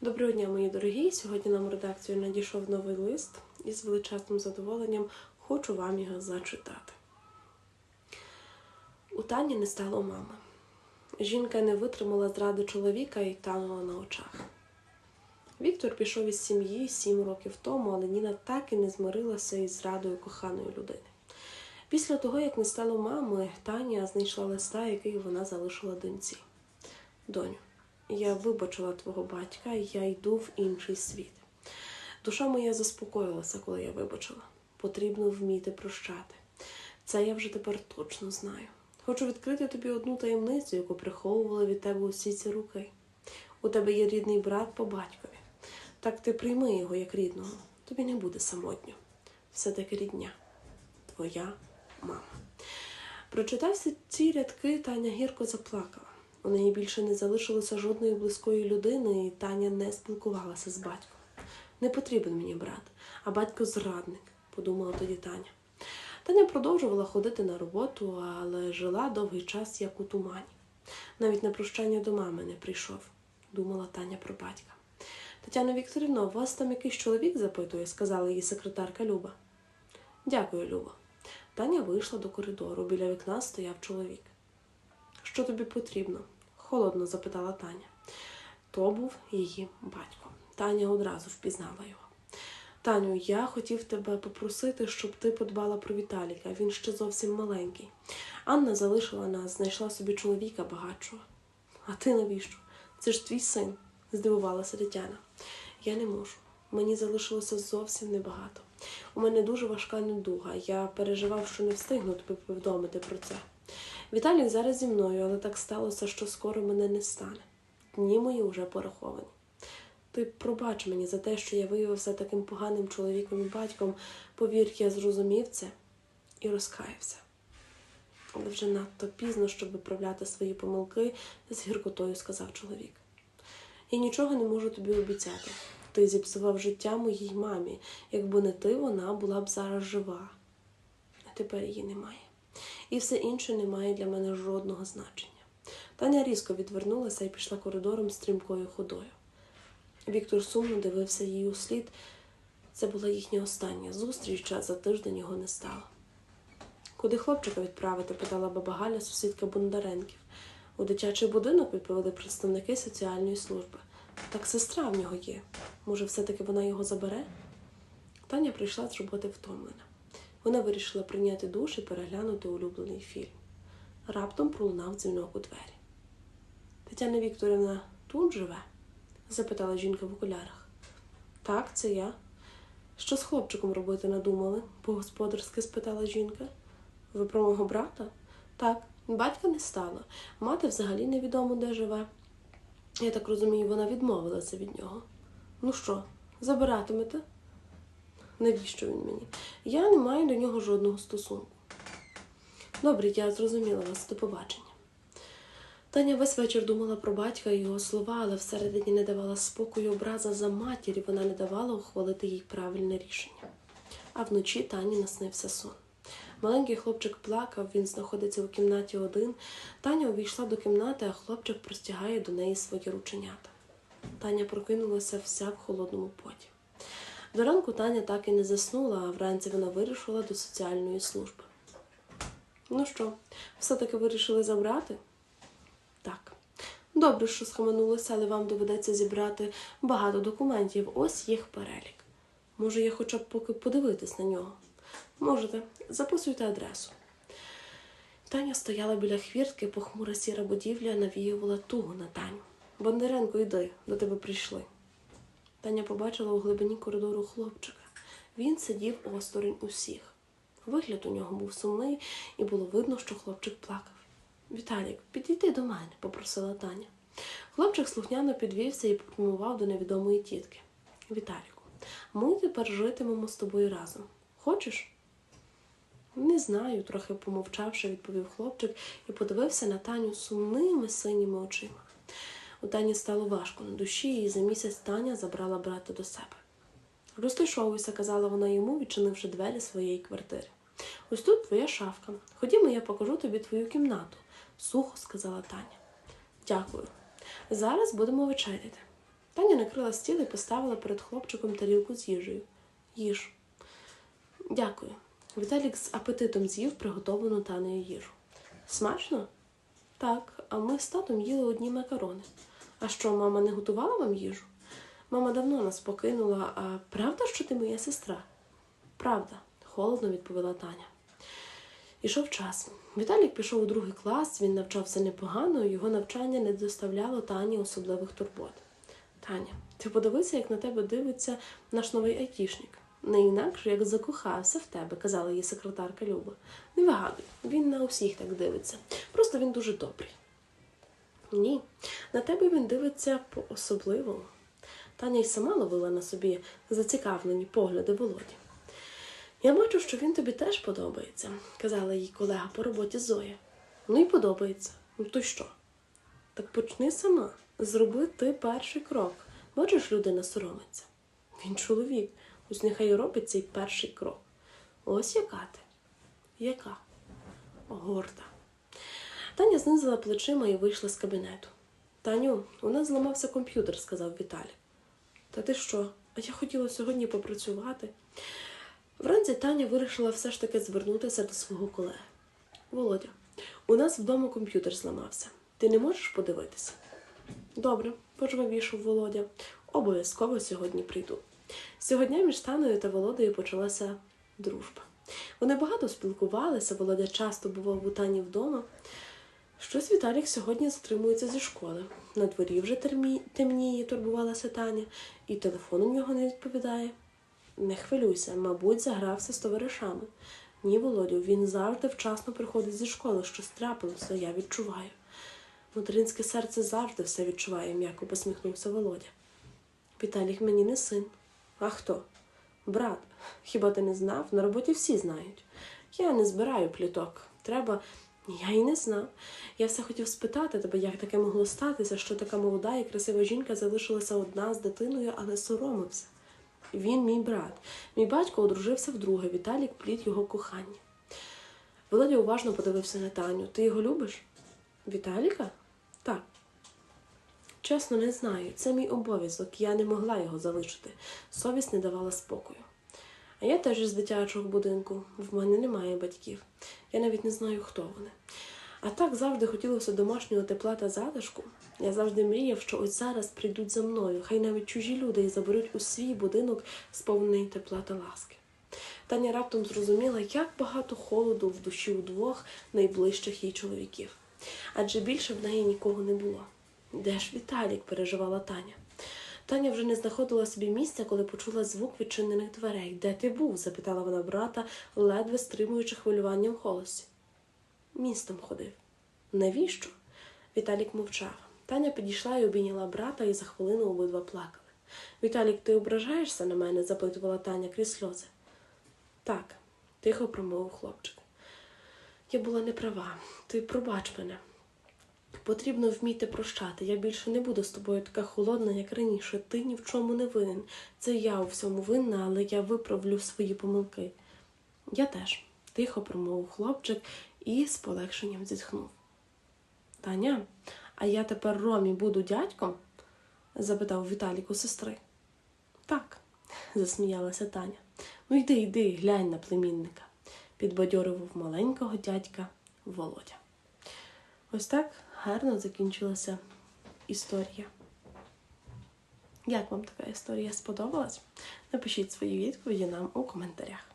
Доброго дня, мої дорогі! Сьогодні нам редакцію надійшов новий лист і з величезним задоволенням хочу вам його зачитати. У Тані не стало мами. Жінка не витримала зради чоловіка і танула на очах. Віктор пішов із сім'ї сім років тому, але Ніна так і не змирилася із зрадою коханої людини. Після того, як не стало мами, Таня знайшла листа, який вона залишила доньці. Доню, я вибачила твого батька, я йду в інший світ. Душа моя заспокоїлася, коли я вибачила. Потрібно вміти прощати. Це я вже тепер точно знаю. Хочу відкрити тобі одну таємницю, яку приховувала від тебе усі ці роки. У тебе є рідний брат по батькові. Так ти прийми його як рідного. Тобі не буде самотньо. Все таки рідня. Твоя мама. Прочитавши ці рядки, Таня гірко заплакала. У неї більше не залишилося жодної близької людини, і Таня не спілкувалася з батьком. Не потрібен мені брат, а батько зрадник, подумала тоді Таня. Таня продовжувала ходити на роботу, але жила довгий час як у тумані. Навіть на прощання до мами не прийшов, думала Таня про батька. Тетяна Вікторівна, у вас там якийсь чоловік запитує, сказала її секретарка Люба. Дякую, Люба. Таня вийшла до коридору. Біля вікна стояв чоловік. Що тобі потрібно? холодно запитала Таня. То був її батько. Таня одразу впізнала його. Таню, я хотів тебе попросити, щоб ти подбала про Віталіка. Він ще зовсім маленький. Анна залишила нас, знайшла собі чоловіка багатшого. А ти навіщо? Це ж твій син, здивувалася Тетяна. Я не можу. Мені залишилося зовсім небагато. У мене дуже важка недуга. Я переживав, що не встигну тобі повідомити про це. Віталік зараз зі мною, але так сталося, що скоро мене не стане. Дні мої вже пораховані. Ти пробач мені за те, що я виявився таким поганим чоловіком і батьком. Повір, я зрозумів це і розкаявся. Але вже надто пізно, щоб виправляти свої помилки, з гіркотою сказав чоловік. Я нічого не можу тобі обіцяти. Ти зіпсував життя моїй мамі. Якби не ти, вона була б зараз жива. А тепер її немає. І все інше не має для мене жодного значення. Таня різко відвернулася і пішла коридором стрімкою ходою. Віктор сумно дивився їй у слід. Це була їхня остання зустріч, а за тиждень його не стало. Куди хлопчика відправити? питала баба Галя, сусідка Бондаренків. У дитячий будинок відповіли представники соціальної служби. Так сестра в нього є. Може, все-таки вона його забере? Таня прийшла з роботи втомлена. Вона вирішила прийняти душ і переглянути улюблений фільм. Раптом пролунав дзвінок у двері. Тетяна Вікторівна тут живе? запитала жінка в окулярах. Так, це я. Що з хлопчиком робити надумали? по-господарськи спитала жінка. Ви про мого брата? Так, батька не стало. Мати взагалі невідомо де живе. Я так розумію, вона відмовилася від нього. Ну що, забиратимете? Навіщо він мені? Я не маю до нього жодного стосунку. Добре, я зрозуміла вас, до побачення. Таня весь вечір думала про батька і його слова, але всередині не давала спокою образа за матір, і вона не давала ухвалити їй правильне рішення. А вночі Тані наснився сон. Маленький хлопчик плакав, він знаходиться у кімнаті один. Таня увійшла до кімнати, а хлопчик простягає до неї свої рученята. Таня прокинулася вся в холодному поті. До ранку Таня так і не заснула, а вранці вона вирішила до соціальної служби. Ну що, все-таки вирішили забрати? Так. Добре, що схаменулося, але вам доведеться зібрати багато документів. Ось їх перелік. Може, я хоча б поки подивитись на нього. Можете, записуйте адресу. Таня стояла біля хвіртки, похмура сіра будівля навіювала тугу на Таню. Бондаренко, йди, до тебе прийшли. Таня побачила у глибині коридору хлопчика. Він сидів осторонь усіх. Вигляд у нього був сумний, і було видно, що хлопчик плакав. Віталік, підійди до мене, попросила Таня. Хлопчик слухняно підвівся і попрямував до невідомої тітки. Віталіку, ми тепер житимемо з тобою разом. Хочеш? Не знаю, трохи помовчавши, відповів хлопчик і подивився на Таню сумними синіми очима. У Тані стало важко на душі, і за місяць Таня забрала брата до себе. Розташовуйся, казала вона йому, відчинивши двері своєї квартири. Ось тут твоя шафка. Ходімо, я покажу тобі твою кімнату, сухо сказала Таня. Дякую. Зараз будемо вечеряти. Таня накрила стіл і поставила перед хлопчиком тарілку з їжею. Їж. Дякую. Віталік з апетитом з'їв приготовану Танею їжу. Смачно? Так, а ми з татом їли одні макарони. А що, мама не готувала вам їжу? Мама давно нас покинула, а правда, що ти моя сестра? Правда, холодно відповіла Таня. Ішов час. Віталік пішов у другий клас, він навчався непогано, його навчання не доставляло Тані особливих турбот. Таня, ти подивися, як на тебе дивиться наш новий айтішник. Не інакше, як закохався в тебе, казала її секретарка Люба. Не вигадуй, він на усіх так дивиться. Просто він дуже добрий. Ні, на тебе він дивиться по-особливому. Таня й сама ловила на собі зацікавлені погляди Володі. Я бачу, що він тобі теж подобається, казала їй колега по роботі Зоя. Ну і подобається. Ну то що? Так почни сама. Зроби ти перший крок. Бачиш, людина соромиться. Він чоловік, ось нехай робить цей перший крок. Ось яка ти? Яка? Горда. Таня знизила плечима і вийшла з кабінету. Таню, у нас зламався комп'ютер, сказав Віталій. Та ти що? А я хотіла сьогодні попрацювати. Вранці Таня вирішила все ж таки звернутися до свого колеги. Володя, у нас вдома комп'ютер зламався. Ти не можеш подивитися? Добре, пожвавішав Володя. Обов'язково сьогодні прийду. Сьогодні між Таною та Володою почалася дружба. Вони багато спілкувалися, Володя часто бував у Тані вдома. Щось Віталік сьогодні затримується зі школи. На дворі вже термі... темніє, турбувалася Таня, і телефон у нього не відповідає. Не хвилюйся, мабуть, загрався з товаришами. Ні, Володю, він завжди вчасно приходить зі школи, щось трапилося, я відчуваю. Материнське серце завжди все відчуває, м'яко посміхнувся Володя. Віталік мені не син. А хто? Брат. Хіба ти не знав? На роботі всі знають. Я не збираю пліток. Треба. Я й не знав. Я все хотів спитати тебе, як таке могло статися, що така молода і красива жінка залишилася одна з дитиною, але соромився. Він мій брат. Мій батько одружився вдруге, Віталік плід його кохання. Володя уважно подивився на Таню. Ти його любиш? Віталіка? Так. Чесно, не знаю. Це мій обов'язок. Я не могла його залишити. Совість не давала спокою. А я теж із дитячого будинку. В мене немає батьків. Я навіть не знаю, хто вони. А так завжди хотілося домашнього тепла та затишку. Я завжди мріяв, що ось зараз прийдуть за мною, хай навіть чужі люди і заберуть у свій будинок сповнений тепла та ласки. Таня раптом зрозуміла, як багато холоду в душі у двох найближчих їй чоловіків. Адже більше в неї нікого не було. Де ж Віталік? переживала Таня. Таня вже не знаходила собі місця, коли почула звук відчинених дверей. Де ти був? запитала вона брата, ледве стримуючи хвилювання в голосі. Містом ходив. Навіщо? Віталік мовчав. Таня підійшла і обійняла брата, і за хвилину обидва плакали. Віталік, ти ображаєшся на мене? запитувала Таня крізь сльози. Так, тихо промовив хлопчик. Я була неправа. Ти пробач мене. Потрібно вміти прощати. Я більше не буду з тобою така холодна, як раніше. Ти ні в чому не винен. Це я у всьому винна, але я виправлю свої помилки. Я теж, тихо промовив хлопчик і з полегшенням зітхнув. Таня, а я тепер Ромі буду дядьком? запитав Віталік у сестри. Так, засміялася Таня. Ну йди, йди, глянь на племінника, підбадьорював маленького дядька Володя. Ось так гарно закінчилася історія. Як вам така історія сподобалась? Напишіть свої відповіді нам у коментарях.